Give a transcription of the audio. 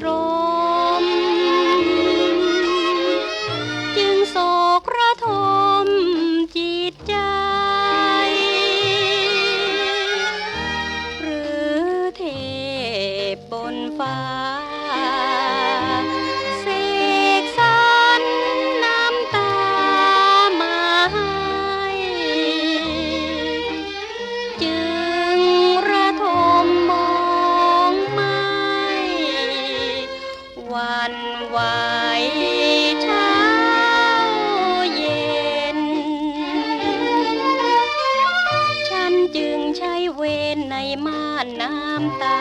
ตรง จึงใช้เวรในม่านน้ำตา